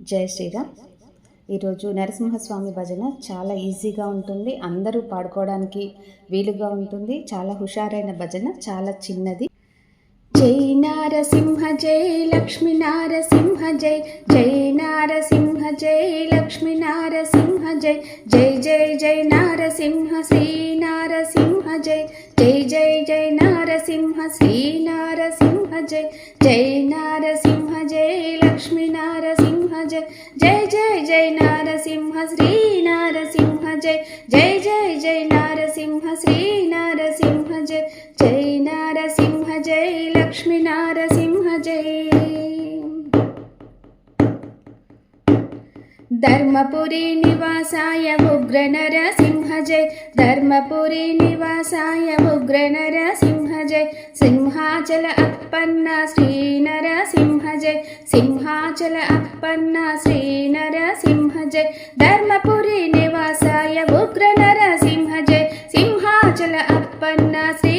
జై శ్రీరామ్. ఈరోజు నరసింహస్వామి భజన చాలా ఈజీగా ఉంటుంది. అందరూ పాడుకోవడానికి వీలుగా ఉంటుంది. చాలా హుషారైన భజన చాలా చిన్నది. जय नारसिंह जय लक्ष्मी नारसिंह जय जय नारसिंह जय लक्ष्मी नारसिंह जय जय जय जय नारसिंह श्री नारसिंह जय जय जय जय नारसिंह श्री नारसिंह जय जय नारसिंह जय लक्ष्मी नारसिंह जय जय जय जय नारसिंह श्री नारसिंह जय जय जय जय नारसिंह श्री नारसिंह जय जय नारसिंह जय లక్ష్మీ నారసింహ జై. ధర్మపురి నివాసాయ ఉగ్ర నరసింహ జయ ధర్మపురి నివాసాయ ఉగ్ర నరసింహ జయ సింహాచల అప్పన్న శ్రీ నరసింహ జయ సింహాచల అప్పన్న శ్రీ నరసింహ జయ ధర్మపురి నివాసాయ ఉగ్ర నరసింహ జయ సింహాచల అప్పన్న శ్రీ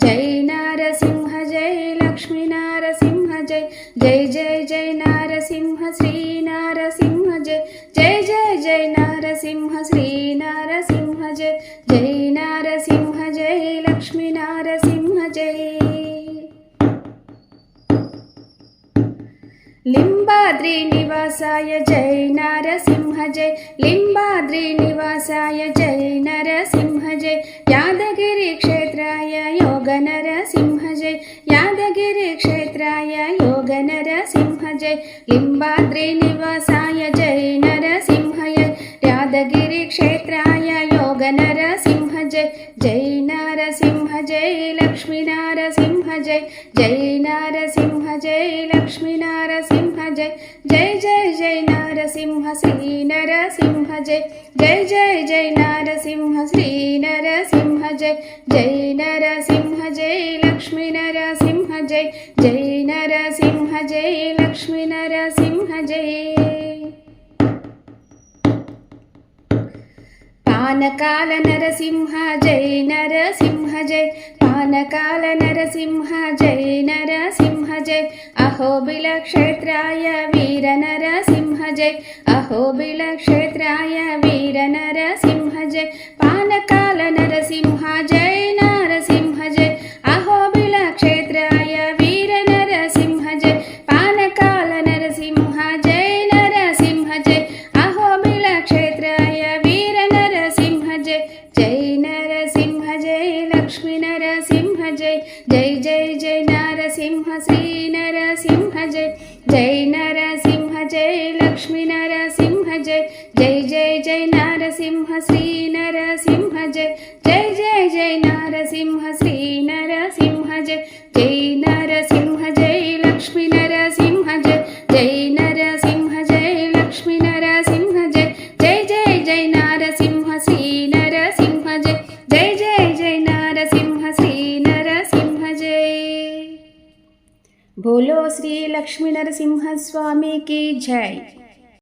జై నారసింహ జై లక్ష్మీ నారసింహ జై జై జై జై నారసింహ శ్రీ నారసింహ జై జై జై జై నారసింహ శ్రీ నారసింహ జై జై నారసింహ జై లక్ష్మీ నారసింహ జై. లింబాద్రి నివాసాయ జై నరసింహ జై. లింబాద్రి నివాసాయ జై నరసింహ జై. యాదగిరి క్షేత్ర योगनरसिंह जय यादगिरिक्षेत्राय योगनरसिंह जय सिंहजय लिम्बाद्रिनिवासाय जै नरसिंहजय यादगिरिक्षेत्राय योगनरसिंह जय जय नरसिंह जय लक्ष्मी जय जय नरसिंह जय लक्ष्मीनार जय जय जय जय नरसिंह श्री नरसिंह जय जय जय जय नरसिंह श्री नरसिंह जय जय नरसिंह जय लक्ष्मी नरसिंह जय जय नरसिंह जय लक्ष्मी नरसिंह जय। पानकाल नरसिंह जय नरसिंह जय లక్ష్మీ నరసింహ జై నరసింహ జై నరసింహ అహోబిల క్షేత్రాయ వీర నరసింహ జై అహోబిల క్షేత్రాయ వీర నరసింహ జై పానకాల నరసింహ జై నరసింహ జై అహోబిల క్షేత్రాయ వీర నరసింహ జై పానకాల నరసింహ జై నరసింహ జై అహోబిల క్షేత్రాయ వీర నరసింహ జై జై నరసింహ జై లక్ష్మీ జై జై జై జై నరసింహ శ్రీ నరసింహ జై. జై నరసింహ జై లక్ష్మీ నరసింహ జై. జై జై జై నరసింహ శ్రీ నరసింహ జై. జై జై జై నరసింహ శ్రీ నరసింహ జై. జై నరసింహ జై లక్ష్మీ बोलो श्री लक्ष्मी नरसिंह स्वामी की जय।